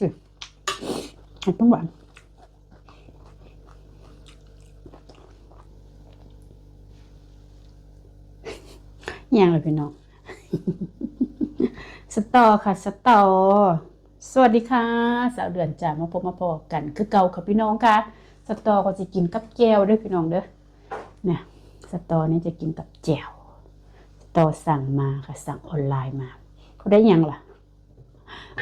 สิเห็ดต้องหวานยังเลยพี่น้อง สตอค่ะ สตอ สวัสดีค่ะ สาวเดือนจ่ามาพบมาพอกัน คือเก่าค่ะพี่น้องค่ะ สตอก็จะกินกับแจวด้วยพี่น้องเด้อเนี่ยสตอนี้จะกินกับแจวสตอสั่งมาค่ะ สั่งออนไลน์มาเขาได้ยังล่ะ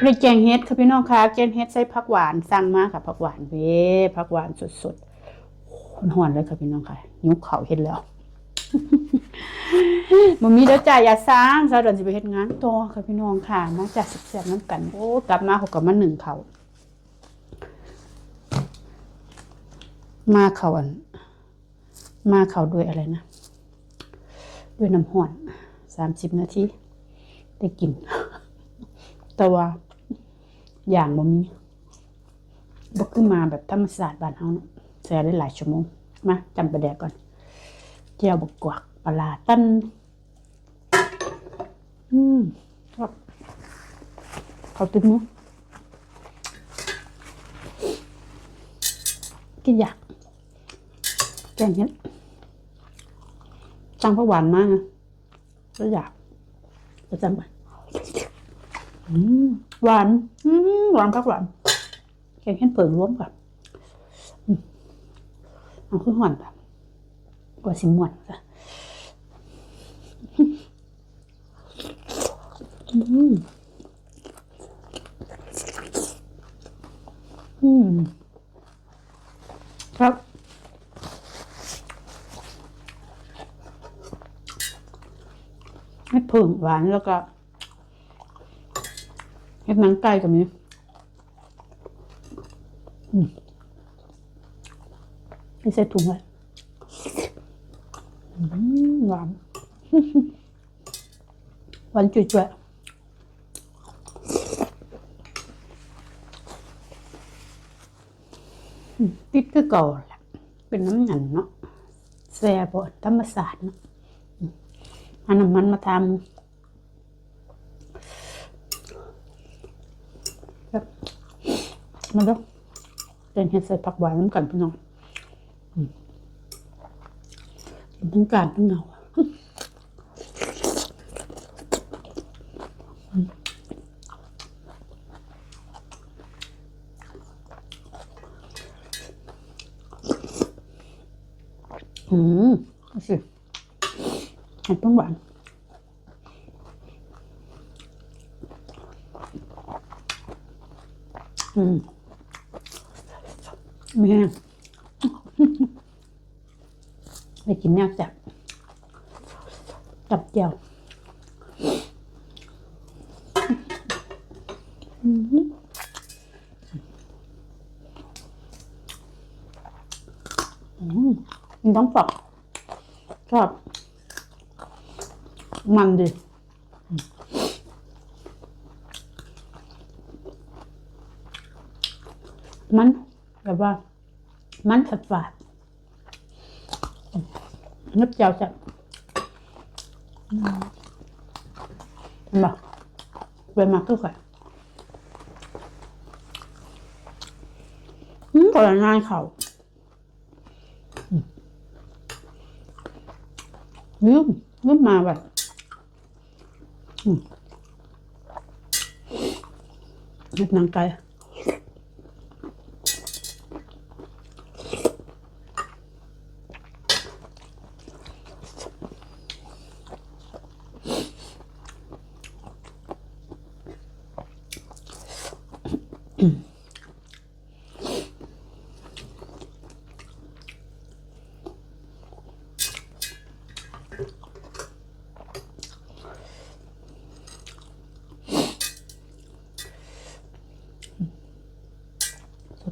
ได้แกงเฮ็ดค่ะพี่น้องค่ะแกงเฮ็ดใส่ผักหวานสั่งมาค่ะผักหวานเว้ผักหวานสดๆหอนๆเลยค่ะพี่น้องค่ะยุกเข่าเฮ็ดแล้วมันมีเด้อจ่ายยาสร้างสาดินสิไปเฮ็ดงานต่อค่ะพี่น้องค่ะมาจากสิบแสบน้ำกัน โอ้กลับมาเขาก็มาหนึ่งเขามาเขาอัน มาเขาด้วยอะไรนะ ด้วยน้ำห่อนสามสิบนาทีได้กิน แต่ว่าอย่างบ่มีบ่ขึ้นมาแบบธรรมศาสตร์บ้านเฮาเนาะแซ่ได้หลายชั่วโมงมาจำประแดกก่อนเจียวบกกวักปลาตั้นอืมครับเขาตึ้งมั้กินอยากแกงเนี้ยจังผักหวานมากนะก็อยากประจำไป หวานหวานผักหวานแกงเห็ดเปิ่งรวมกับมเอาขึ้นหวานแบบกว่าสิมวนจ้ะอืมอืมครับให้ผึ่งหวานแล้วก็ เห็ดหนังไก่กับนี้อืมไม่ใส่ถุงเลยอืมหวานหวานจุ๋ยๆอืมติดคือเก่าแหละเป็นน้ำหนันเนาะแซ่บธรรมศาสตร์เนาะอืมเอันน้ำมันมาทำแบบ มันก็เป็นเห็ดใส่ผักหวานน้ำกันพี่น้องอืมกินทั้งการทั้งเงาอืมเอสิห็ดต้นหวานอืม ไม่ไปกินแนวจับจับเจียวอืมอืมมันต้องฝักชอบมันดีอืมมัน แบบว่า มันฝาดฝาดนึกเจียวจับเห็นปะเวนมาก็ก่อนอืมก่อนงานเขาอืมลืมลืมมาแบบอืมเล็บหนังไก่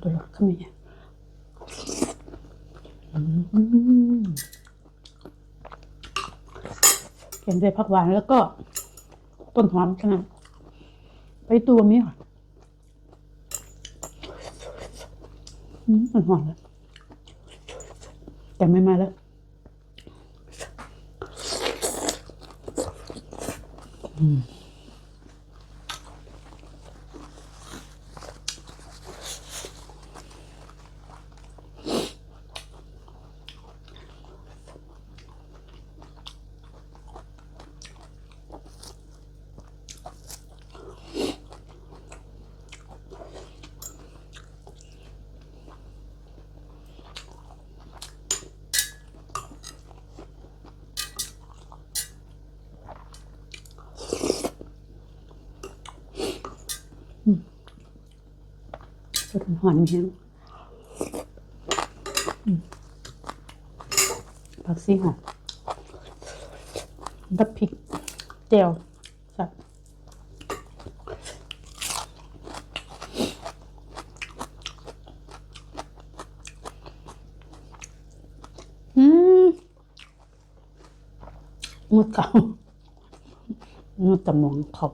สุดยอดขมิ้นอืมเก็บด้วยผักหวานแล้วก็ต้นหอมขนาดไปตัวมีค่ะอืมมันหอมเลยแต่ไม่มาแล้วอืม สดหอนแห้งอืมผักซีหอมกับพริกเจียวสับอืมมุดเก่ามุดตะมองขอบ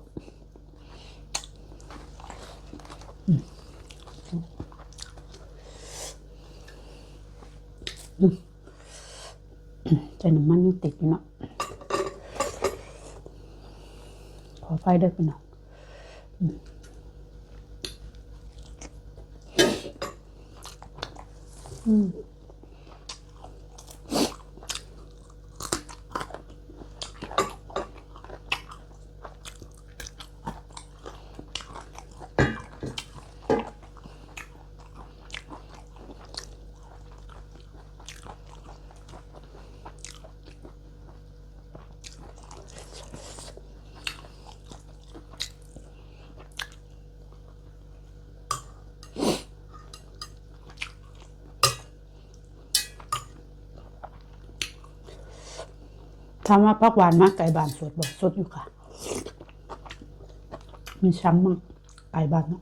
ใจน้ำมันยังติดอยู่เนาะขอไฟเด้อพี่น้องอืม ถามว่าพักหวานมากไก่บานสดบอกสดอยู่ค่ะ มีช้ำมากไก่บานเนาะ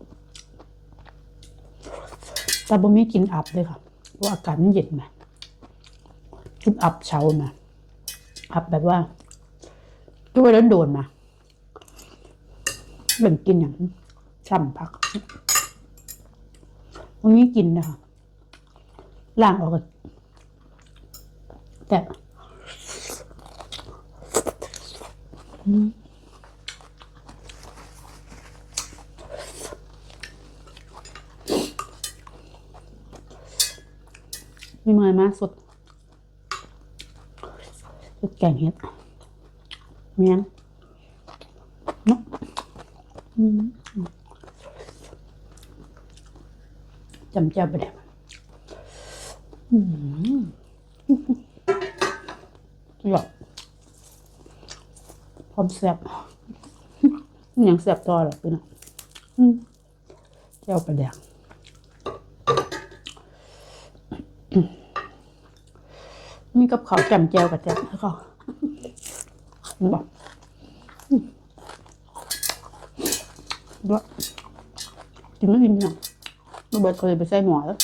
แต่บ่มีกินอับเลยค่ะเพราะอากาศมันเย็นมากินอับเช้ามาอับแบบว่าด้วยแล้วโดนมาเบ่งกินอย่างช่ำพักวันนี้กินนะคะล่างออกก่อนแต่ มีเมยมากสุด สุดแกงเห็ดเมียงเนาะจำเจ้าไปเลยอืมหยอก พร้อมแซ่บอยังแซ่บต่อหรอพี่น้องอืมเจ้าไปแดงมีกับเขาวแจ่มแจวกับแจ่มแล้วก็บอกด้ว่ากินไม่กินยังระเบิดเคยไปใส่หมอแล้ว